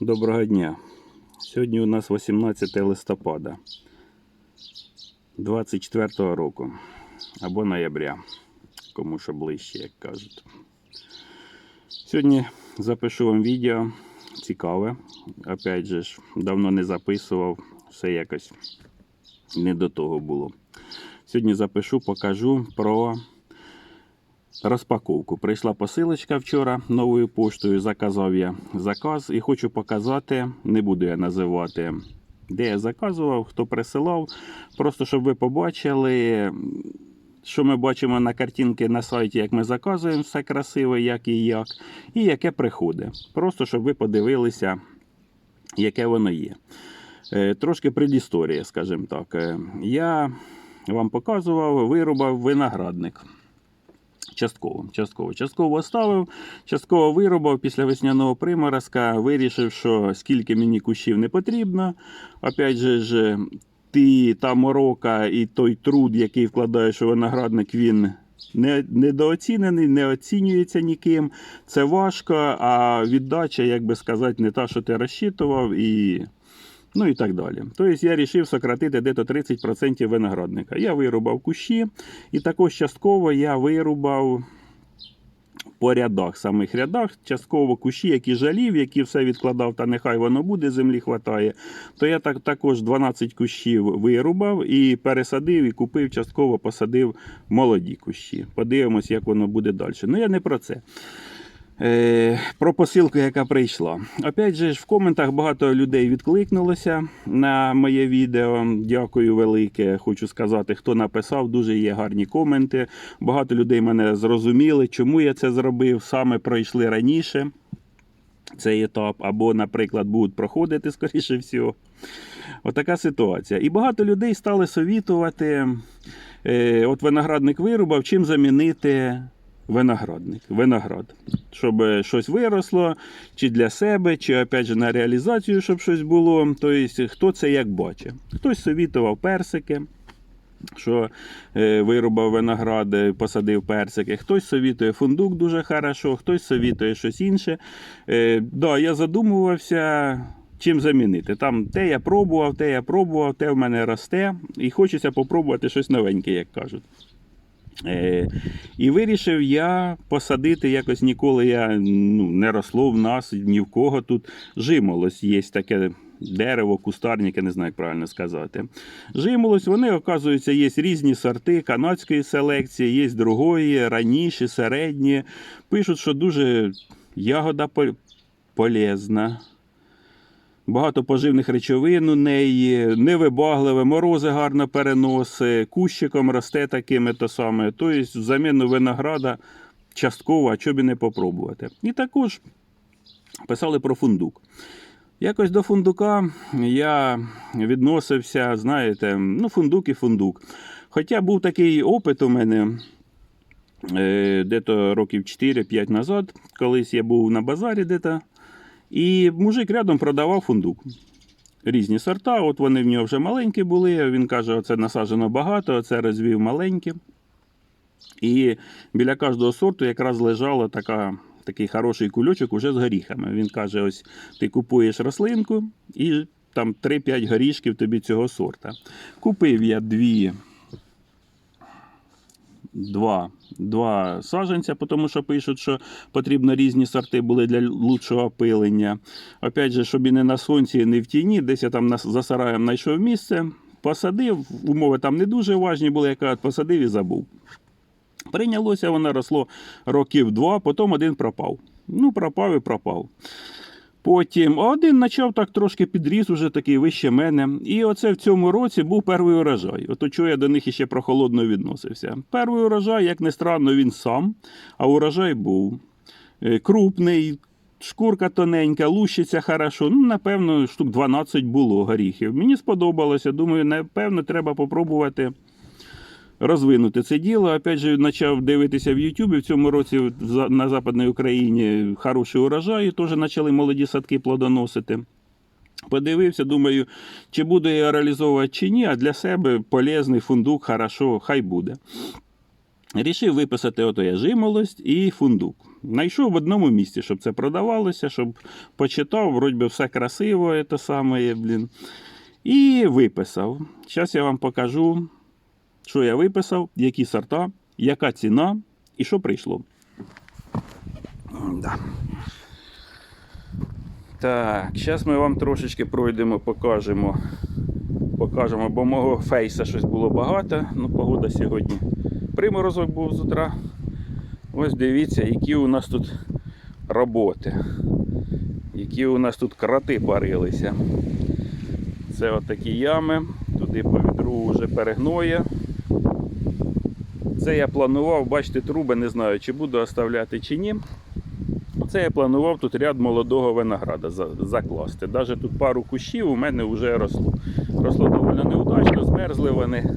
Доброго дня. Сьогодні у нас 18 листопада 24 року або ноября, кому що ближче, як кажуть. Сьогодні запишу вам відео цікаве. Опять же, ж, давно не записував, все якось не до того було. Сьогодні запишу, покажу про розпаковку. Прийшла посилочка вчора новою поштою. Заказав я заказ і хочу показати, не буду я називати, де я заказував, хто присилав. Просто щоб ви побачили, що ми бачимо на картинки на сайті, як ми заказуємо, все красиво, як і як, і яке приходить. Просто щоб ви подивилися, яке воно є. Е, Трошки предісторія, скажімо так. Е, Я вам показував, вирубав виноградник. Частково, частково. Частково оставив, частково вирубав після весняного приморозка, вирішив, що скільки мені кущів не потрібно. Опять же, ж, ти, та морока і той труд, який вкладаєш у виноградник, він недооцінений, не оцінюється ніким. Це важко, а віддача, як би сказати, не та, що ти розчитував, і ну і так далі. Тобто я вирішив сократити десь 30% виноградника. Я вирубав кущі, і також частково я вирубав по рядах, самих рядах, частково кущі, які жалів, які все відкладав, та нехай воно буде, землі хватає. То я так, також 12 кущів вирубав і пересадив, і купив, частково посадив молоді кущі. Подивимось, як воно буде далі. Ну я не про це. Е, про посилку, яка прийшла. Опять же, в коментах багато людей відкликнулося на моє відео. Дякую велике. Хочу сказати, хто написав, дуже є гарні коменти. Багато людей мене зрозуміли, чому я це зробив. Саме пройшли раніше цей етап, або, наприклад, будуть проходити, скоріше всього. Отака ситуація. І багато людей стали совітувати. Е, от виноградник вирубав, чим замінити виноградник, виноград. Щоб щось виросло, чи для себе, чи опять же на реалізацію, щоб щось було. Тобто, хто це як бачить. Хтось совітував персики. Що е, вирубав виноград, е, посадив персики. Хтось совітує фундук дуже хорошо, хтось совітує щось інше. Е, да, я задумувався, чим замінити. Там те я пробував, те я пробував, те в мене росте, і хочеться попробувати щось новеньке, як кажуть. Е, і вирішив я посадити якось ніколи я ну, не росло в нас ні в кого тут. Жимолось є таке дерево, кустарник, я не знаю, як правильно сказати. Жимолось, вони, оказується, є різні сорти канадської селекції, є другої, раніші, середні. Пишуть, що дуже ягода пол- полезна. Багато поживних речовин у неї, невибагливе, морози гарно переносить, кущиком росте такими то саме. Тобто, заміну винограда частково, а чобі не попробувати. І також писали про фундук. Якось до фундука я відносився, знаєте, ну, фундук і фундук. Хоча був такий опит у мене е, дето років 4-5 назад, колись я був на базарі дето, і мужик рядом продавав фундук. Різні сорта, от вони в нього вже маленькі були. Він каже, оце насаджено багато, оце розвів маленькі. І біля кожного сорту якраз лежала така, такий хороший кульочок уже з горіхами. Він каже: ось ти купуєш рослинку і там 3-5 горішків тобі цього сорта. Купив я дві. Два, два саджанця, тому що пишуть, що потрібно різні сорти були для лучшого опилення. Опять же, щоб і не на сонці, і не в тіні, десь я там за сараєм знайшов місце, посадив, умови там не дуже важні були, яка посадив і забув. Прийнялося, воно росло років два, потім один пропав. Ну, пропав і пропав. Потім один почав так трошки підріс, уже такий вище мене. І оце в цьому році був перший урожай. Ото чого я до них іще прохолодно відносився. Перший урожай, як не странно, він сам, а урожай був Е, крупний, шкурка тоненька, лущиться хорошо. Ну, напевно, штук 12 було горіхів. Мені сподобалося. Думаю, напевно, треба попробувати розвинути це діло. Опять же, почав дивитися в Ютубі. В цьому році на Западній Україні хороший урожай, теж почали молоді садки плодоносити. Подивився, думаю, чи буду я реалізовувати чи ні, а для себе полезний фундук, хорошо, хай буде. Рішив виписати ото я жимолость і фундук. Знайшов в одному місці, щоб це продавалося, щоб почитав, вроді би все красиво, це саме, блін. І виписав. Зараз я вам покажу, що я виписав, які сорта, яка ціна і що прийшло. Да. Так, зараз ми вам трошечки пройдемо, покажемо. Покажемо, бо мого фейса щось було багато. Ну, погода сьогодні. Приморозок був з утра. Ось дивіться, які у нас тут роботи. Які у нас тут кроти парилися. Це отакі ями. Туди по відру вже перегноє. Це я планував, бачите, труби, не знаю, чи буду оставляти чи ні. Це я планував тут ряд молодого винограда закласти. Навіть тут пару кущів у мене вже росло. Росло доволі неудачно, змерзли вони.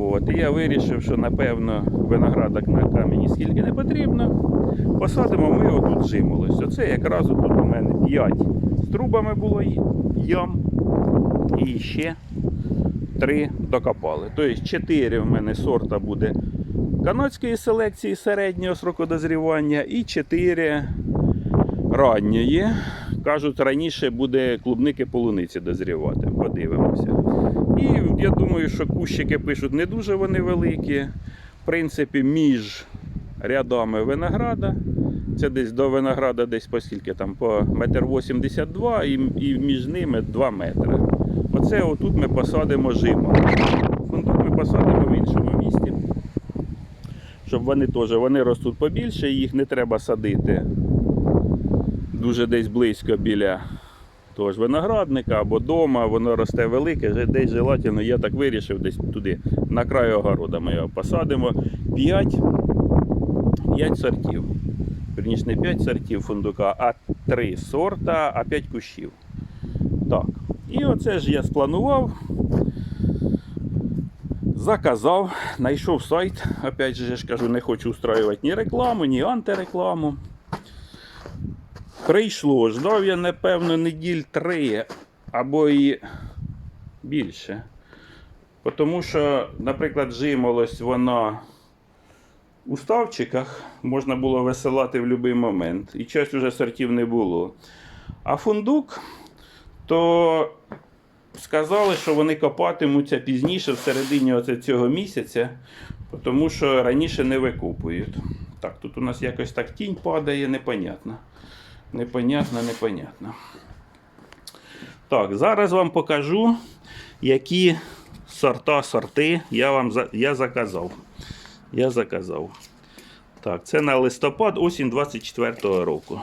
От. і я вирішив, що напевно виноградок на камені скільки не потрібно. Посадимо ми отут жимолость. Оце якраз тут у мене 5 з трубами було ям. І ще 3 докопали. Тобто 4 в мене сорта буде канадської селекції середнього сроку дозрівання і 4 ранньої. Кажуть, раніше буде клубники полуниці дозрівати. Подивимося. І я думаю, що кущики пишуть не дуже вони великі. В принципі, між рядами винограда. Це десь до винограда десь по скільки там, по метр 82 і, і між ними 2 метри. Оце отут ми посадимо жимо. Фундук ми посадимо в іншому місці. Щоб вони теж вони ростуть побільше, їх не треба садити дуже десь близько біля того ж виноградника або дома, воно росте велике, десь желательно, я так вирішив, десь туди, на край огорода ми його посадимо. 5, 5 сортів. Верніше не 5 сортів фундука, а 3 сорта, а 5 кущів. Так. І оце ж я спланував. Заказав, знайшов сайт. Опять же, я ж кажу, не хочу устраювати ні рекламу, ні антирекламу. Прийшло, ждав я, напевно, неділь три або і більше. Тому що, наприклад, жимолость, вона у ставчиках можна було висилати в будь-який момент. І час уже сортів не було. А фундук, то сказали, що вони копатимуться пізніше, в середині цього місяця, тому що раніше не викупують. Так, тут у нас якось так тінь падає, непонятно. Непонятно, непонятно. Так, зараз вам покажу, які сорта, сорти я вам я заказав. Я заказав. Так, це на листопад, осінь 24-го року.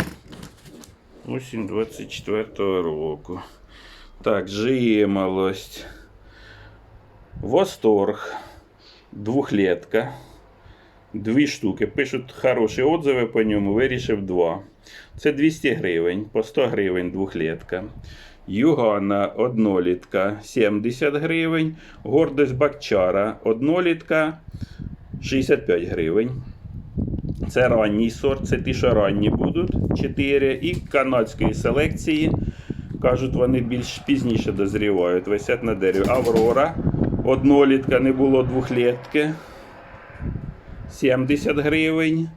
Осінь 24-го року. Так, жимолость. Восторг. Двухлетка. Дві штуки. Пишуть хороші отзиви по ньому, вирішив два. Це 200 гривень, по 100 гривень двухлетка. Югана однолітка 70 гривень. Гордость Бакчара однолітка 65 гривень. Це ранній сорт, це ті, що ранні будуть 4. І канадської селекції. Кажуть, вони більш пізніше дозрівають, висять на дереві. Аврора. Однолітка не було двохлітки. 70 гривень.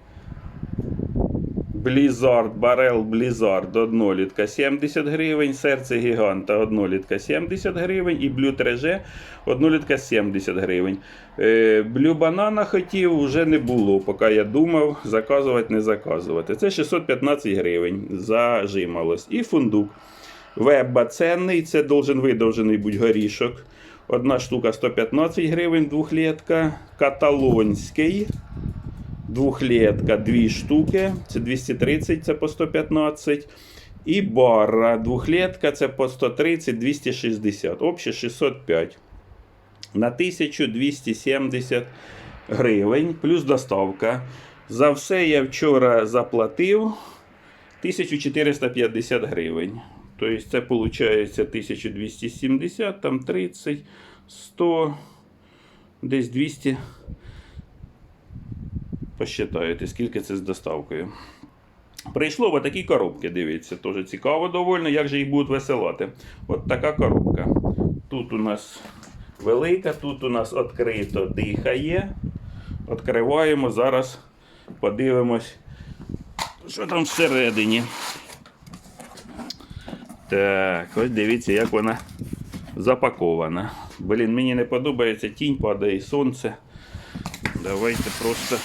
Blizzard, Барел Blizzard, однолітка 70 гривень, серце гіганта, однолітка 70 гривень і Блю Треже, однолітка 70 гривень. Е, Блю банана хотів, вже не було, поки я думав, заказувати, не заказувати. Це 615 гривень за жимолость. І фундук. Вебба ценний, це должен видовжений бути горішок. Одна штука 115 гривень, двохлітка. Каталонський. Двухлетка, дві штуки, це 230, це по 115. І барра, двухлетка, це по 130, 260. Обще 605. На 1270 гривень, плюс доставка. За все я вчора заплатив 1450 гривень. Тобто це виходить 1270, там 30, 100, десь 200 посчитаєте, скільки це з доставкою. Прийшло в такі коробки, дивіться, теж цікаво довольно, як же їх будуть висилати. От така коробка. Тут у нас велика, тут у нас відкрито дихає. Відкриваємо, зараз подивимось, що там всередині? Так, ось дивіться, як вона запакована. Блін, мені не подобається тінь, падає сонце. Давайте просто,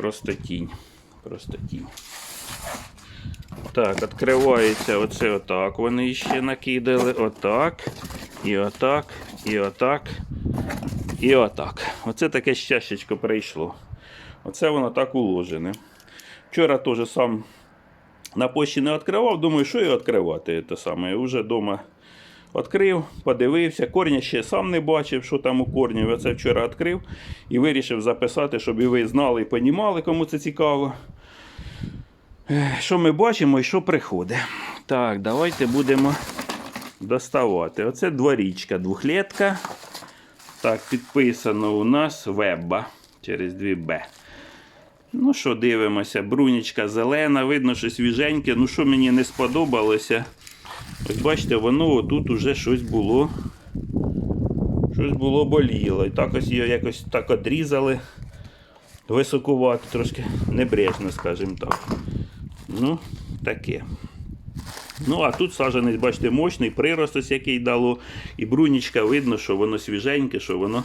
просто тінь. Просто тінь. Так, відкривається оце отак. Вони ще накидали. Отак. І отак. І отак. І отак. Оце таке щастячко прийшло. Оце воно так уложене. Вчора теж сам на пошті не відкривав, думаю, що і відкривати. Те саме. Уже вдома відкрив, подивився. Корня ще сам не бачив, що там у корні. Оце вчора відкрив і вирішив записати, щоб і ви знали і понімали, кому це цікаво. Що ми бачимо і що приходить. Так, давайте будемо доставати. Оце дворічка, двохлітка. Так, підписано у нас веба через 2Б. Ну що, дивимося, брунічка зелена, видно, що свіженьке. Ну, що мені не сподобалося. Ось бачите, воно тут уже щось було. Щось було боліло. І так ось його якось так одрізали. Високувато, трошки небрежно, скажімо так. Ну, таке. Ну, а тут саджанець, бачите, мощний, прирост ось який дало. І брунічка видно, що воно свіженьке, що воно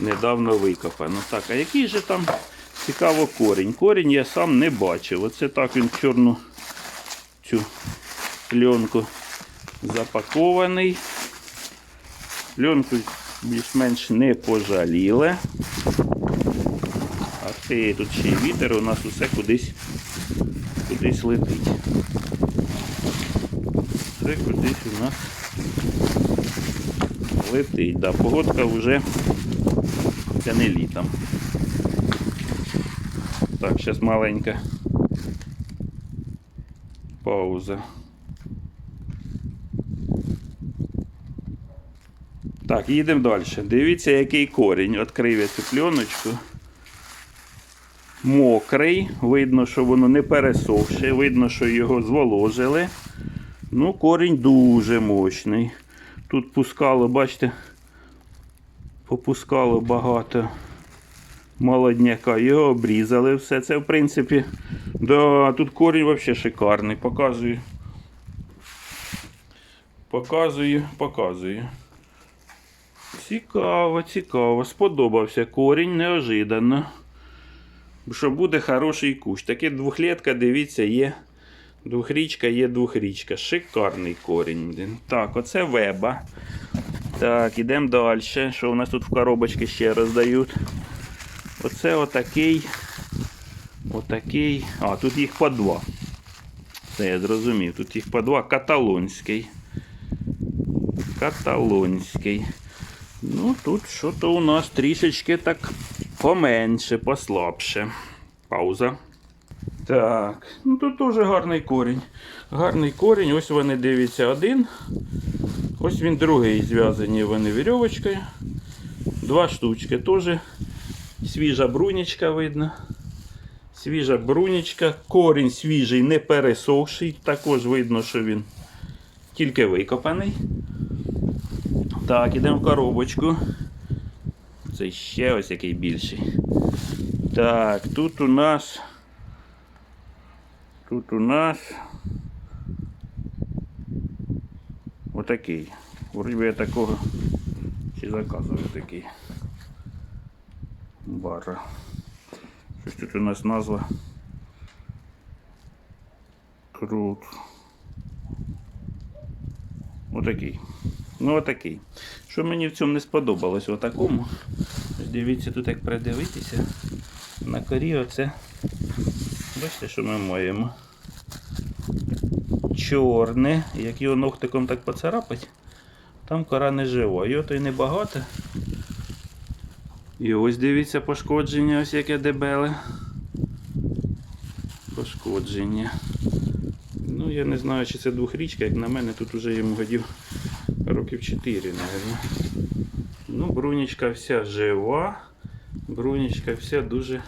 недавно викопано. Так, а який же там цікаво корінь? Корінь я сам не бачив. Оце так він чорну цю пленку запакований. Пленку більш-менш не пожаліли. А ти тут ще й вітер, у нас усе кудись, кудись летить. Це кудись у нас летить. Да, погодка вже це не літом. Так, зараз маленька пауза. Так, їдемо далі. Дивіться, який корінь. Відкрив я цю пленочку. Мокрий, видно, що воно не пересохше, видно, що його зволожили. Ну, корінь дуже мощний. Тут пускало, бачите, попускало багато молодняка. Його обрізали все. Це, в принципі, да, тут корінь взагалі шикарний. Показую. Показую, показую. Цікаво, цікаво. Сподобався корінь неожиданно. Що буде хороший кущ. Таке двохлітка, дивіться, є. Двохрічка є двохрічка. Шикарний корінь. Так, оце веба. Так, ідемо далі. Що у нас тут в коробочці ще роздають? Оце отакий. Отакий. А, тут їх по два. Це я зрозумів. Тут їх по два. Каталонський. Каталонський. Ну, тут що-то у нас трішечки так поменше, послабше. Пауза. Так, ну тут дуже гарний корінь. Гарний корінь, ось вони дивіться один. Ось він другий зв'язані вони вірьовочкою. Два штучки теж. Свіжа брунічка видно. Свіжа брунічка. Корінь свіжий, не пересохший. Також видно, що він тільки викопаний. Так, ідемо в коробочку. Це ще ось який більший. Так, тут у нас. Тут у нас отакий. Вроді би я такого чи заказував такий. Бара. Щось тут у нас назва. Крут. Отакий. Ну отакий. Що мені в цьому не сподобалось, отакому. Дивіться, тут як придивитися. На корі оце. Бачите, що ми маємо? Чорне, як його ногтиком так поцарапать, там кора не жива. Його то й небагато. І ось дивіться пошкодження, ось яке дебеле. Пошкодження. Ну, я не знаю, чи це двохрічка, як на мене, тут уже йому годів років 4, мабуть. Ну, брунічка вся жива. Брунічка вся дуже,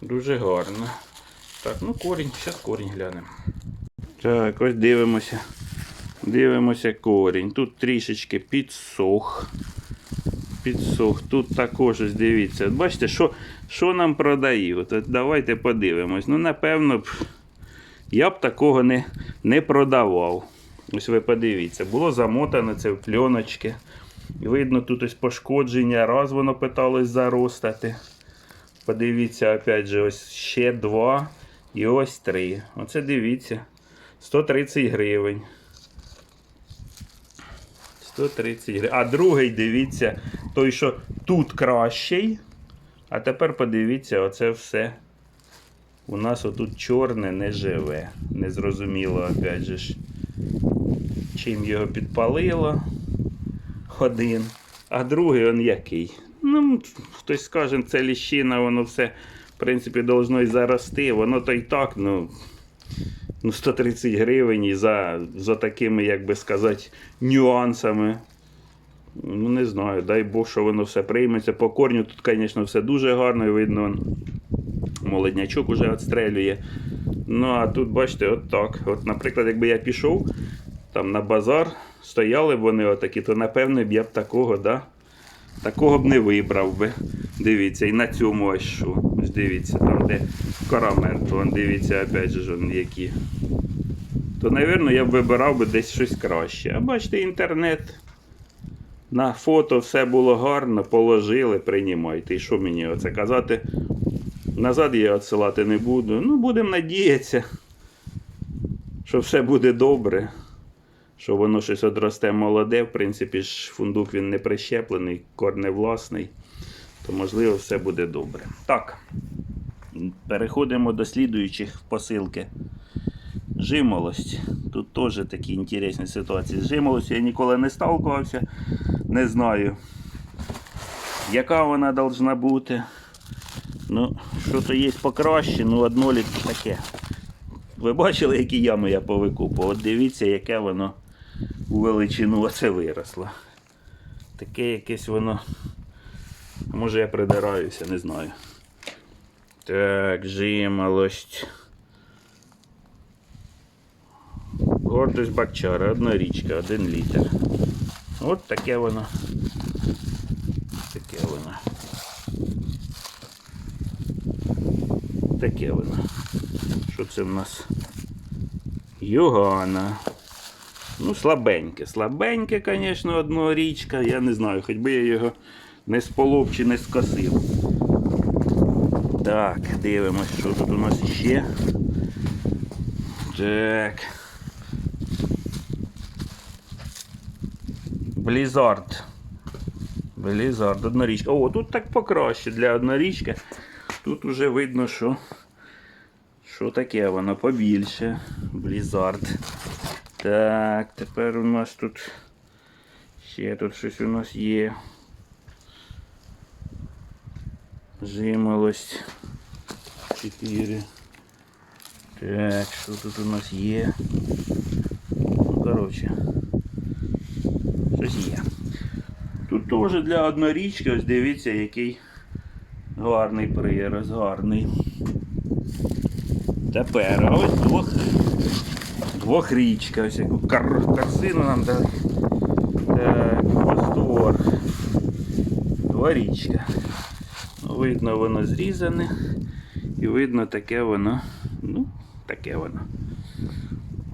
дуже гарна. Так, ну корінь, зараз корінь глянемо. Так, ось дивимося. Дивимося корінь. Тут трішечки підсох. підсох. Тут також ось дивіться. Бачите, що, що нам продають? От давайте подивимось. Ну, напевно, б, я б такого не, не продавав. Ось ви подивіться, було замотано це в пленочки. Видно, тут ось пошкодження, раз воно питалось заростати. Подивіться, опять же, ось ще два і ось три. Оце дивіться. 130 гривень. 130 гривень. А другий, дивіться, той, що тут кращий. А тепер подивіться, оце все. У нас отут чорне не живе. Незрозуміло, опять же ж, чим його підпалило. Один. А другий он який. Ну, хтось скаже, це ліщина, воно все, в принципі, должно й зарости. Воно то й так, ну. Ну, 130 гривень і за, за такими, як би сказати, нюансами. Ну, не знаю, дай Бог, що воно все прийметься. По корню тут, звісно, все дуже гарно, і видно, молоднячок уже відстрелює. Ну, а тут, бачите, от так. От, наприклад, якби я пішов там на базар, стояли б вони отакі, то напевно б я б такого, да? Такого б не вибрав би. Дивіться, і на цьому ось що. Дивіться, там де кора мертва, вон дивіться, опять же, які. То, напевно, я б вибирав би десь щось краще. А бачите, інтернет. На фото все було гарно, положили, приймайте. І що мені оце казати? Назад я відсилати не буду. Ну, будемо надіятися, що все буде добре. Що воно щось одросте молоде, в принципі ж фундук він не прищеплений, корне власний, то можливо все буде добре. Так, переходимо до слідуючих посилки. Жимолость. Тут теж такі інтересні ситуації. З жимолостю я ніколи не сталкувався, не знаю, яка вона должна бути. Ну, що то є покраще, ну однолітки таке. Ви бачили, які ями я повикупав? От дивіться, яке воно у величину оце виросло. Таке якесь воно. Може я придираюся, не знаю. Так, жимолость. Гордость бакчара, одна річка, один літр. От таке воно. Таке воно. Таке воно. Що це в нас? Югана. Ну, слабеньке. Слабеньке, звісно, одного річка. Я не знаю, хоч би я його не сполов чи не скосив. Так, дивимось, що тут у нас ще. Так. Блізард. Блізард, однорічка. О, тут так покраще для однорічки. Тут уже видно, що. Що таке воно побільше. Блізард. Так, тепер у нас тут ще тут щось у нас є. Жимолость. 4. Так, що тут у нас є? Ну, коротше. Щось є. Тут теж для однорічки, ось дивіться, який гарний прираз, гарний. Тепер ось двох Двохрічка, ось яку кар картину нам дали. Так, восторг. Дворічка. Ну, видно, воно зрізане. І видно таке воно. Ну, таке воно.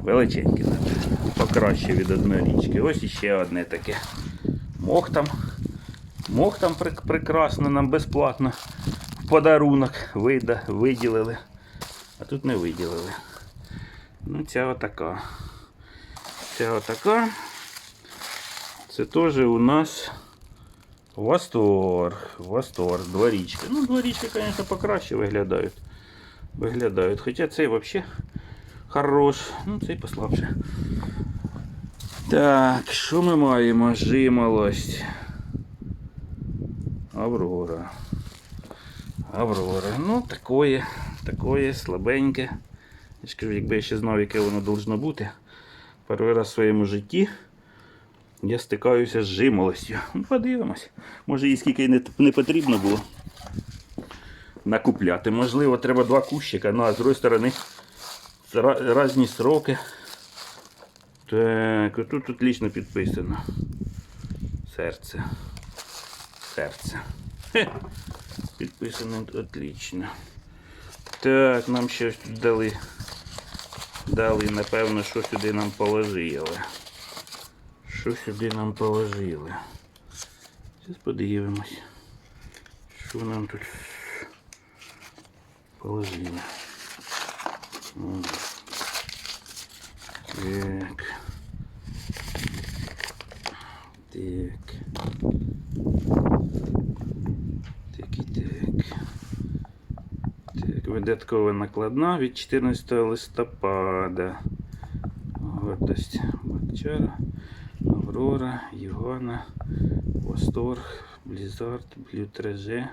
Величеньке. Покраще від однорічки. Ось іще одне таке. Мох там. Мох там прекрасно нам безплатно. Подарунок вида, виділили. А тут не виділили. Ну, ця отака. Ця отака. Це теж у нас восторг. Восторг, дворічки. Ну, дворічки, звісно, покраще виглядають. Виглядають. Хоча цей взагалі хорош. Ну, цей послабше. Так, що ми маємо? Жимолость. Аврора. Аврора. Ну, такое, такое слабеньке. Я ж кажу, якби я ще знав, яке воно должно бути. Перший раз в своєму житті я стикаюся з жимолостю. Ну, подивимось. Може їй скільки не, не потрібно було накупляти. Можливо, треба два кущика, ну а з іншої сторони різні сроки. Так, отут тут лічно підписано. Серце. серце. Хе. Підписано отлично. Так, нам ще дали. Дали, напевно, що сюди нам положили. Що сюди нам положили? Зараз подивимось. Що нам тут положили. Так. Так. Так і так. Видаткова накладна від 14 листопада. Гордость Бакчара, Аврора, Євана, Восторг, Блізард, Блютреже,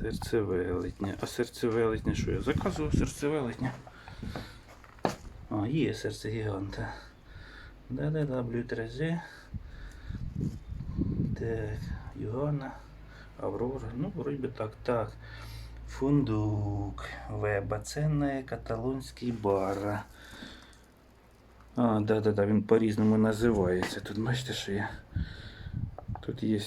Серце велетня. А серце велетня що я заказував серце велетня? А, є серце гіганта. Да-да-да, Блютреже. Так, Йоганна, Аврора. Ну, вроде бы так, так. Фундук. Веба. Ценне каталонський бар. А, да-да-да, він по-різному називається. Тут бачите, що є. Тут є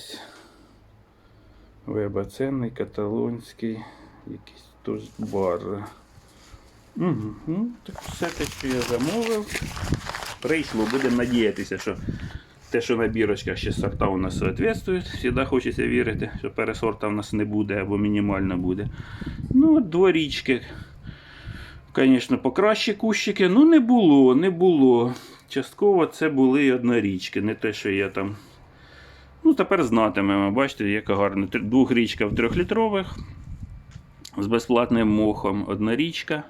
Веба ценний, каталонський, якийсь теж бар. Угу. Так все те, що я замовив, прийшло. Будемо надіятися, що те, що на бірочках ще сорта у нас відповідають. Всегда хочеться вірити, що пересорта у нас не буде або мінімально буде. Ну, дворічки. Звісно, покращі кущики, ну не було, не було. Частково це були однорічки, не те, що я там. Ну, тепер знатимемо, бачите, яка гарна. Двохрічка в трьохлітрових з безплатним мохом. Одна річка.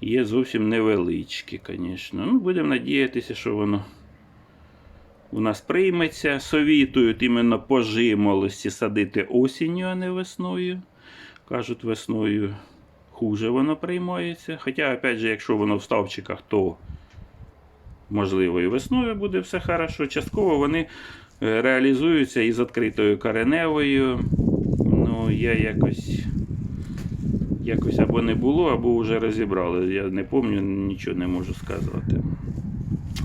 Є зовсім невеличкі, звісно. Ну, будемо надіятися, що воно у нас прийметься. Совітують іменно по садити осінню, а не весною. Кажуть, весною хуже воно приймається. Хоча, опять же, якщо воно в ставчиках, то можливо і весною буде все хорошо. Частково вони е, реалізуються із відкритою кореневою. Ну, я якось. Якось або не було, або вже розібрали. Я не пам'ятаю, нічого не можу сказати.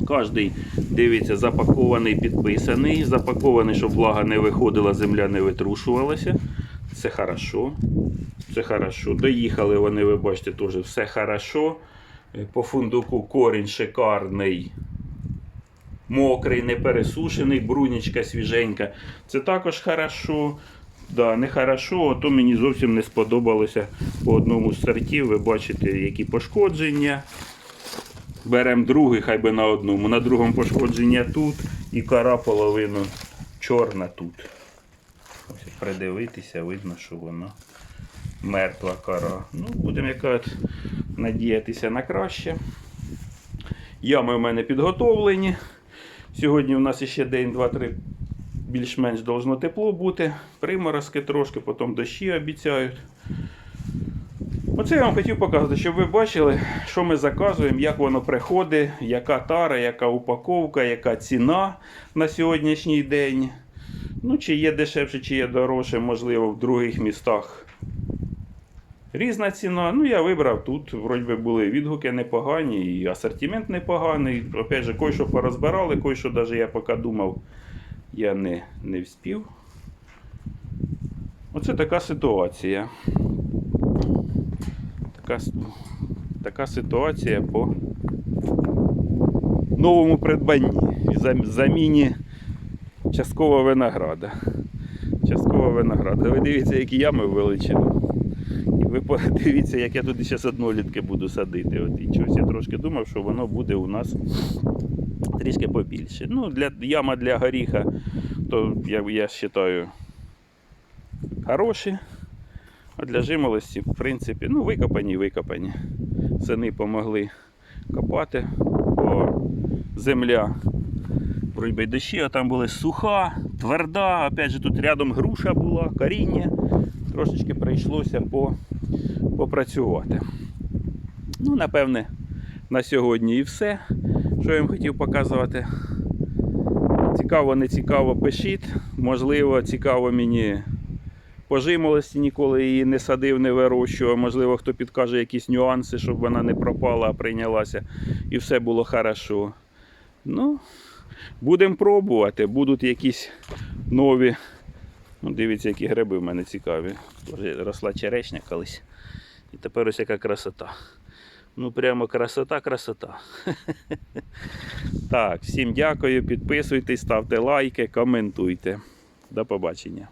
Кожний дивиться, запакований, підписаний. Запакований, щоб влага не виходила, земля не витрушувалася. Це хорошо. Це хорошо. Доїхали вони, ви бачите, теж все хорошо. Е, По фундуку корінь шикарний. Мокрий, не пересушений, брунічка свіженька. Це також хорошо. Да, не хорошо, то мені зовсім не сподобалося по одному з сортів. Ви бачите, які пошкодження. Беремо другий, хай би на одному. На другому пошкодження тут і кора половину чорна тут. Ось придивитися, видно, що воно мертва кора. Ну, будемо яка надіятися на краще. Ями в мене підготовлені. Сьогодні у нас ще день, два-три більш-менш должно тепло бути. Приморозки трошки, потім дощі обіцяють. Оце я вам хотів показати, щоб ви бачили, що ми заказуємо, як воно приходить, яка тара, яка упаковка, яка ціна на сьогоднішній день. Ну, чи є дешевше, чи є дорожче, можливо, в других містах. Різна ціна. Ну, я вибрав тут. Вроді би були відгуки непогані, і асортимент непоганий. Опять же, кой що порозбирали, кой що навіть я поки думав, я не, не вспів. Оце така ситуація. Така, така ситуація по новому придбанні. Зам- Заміні часткового винограда. Часткового винограда. Ви дивіться, які ями величину. І ви подивіться, як я тут зараз однолітки буду садити. От, і чогось я трошки думав, що воно буде у нас трішки побільше. Ну, для, яма для горіха, то я, я вважаю, хороші. А для жимолості, в принципі, ну, викопані, викопані. Сини помогли копати, бо земля вроді би дощі, а там була суха, тверда. Опять же, тут рядом груша була, коріння. Трошечки прийшлося по, попрацювати. Ну, напевне, на сьогодні і все, що я вам хотів показувати. Цікаво, не цікаво, пишіть. Можливо, цікаво мені по жимолості ніколи її не садив, не вирощував. Можливо, хто підкаже якісь нюанси, щоб вона не пропала, а прийнялася і все було хорошо. Ну, Будемо пробувати, будуть якісь нові. Ну, дивіться, які гриби в мене цікаві. Росла черешня колись. І тепер ось яка красота. Ну прямо красота, красота. Так, всім дякую, підписуйтесь, ставте лайки, коментуйте. До побачення.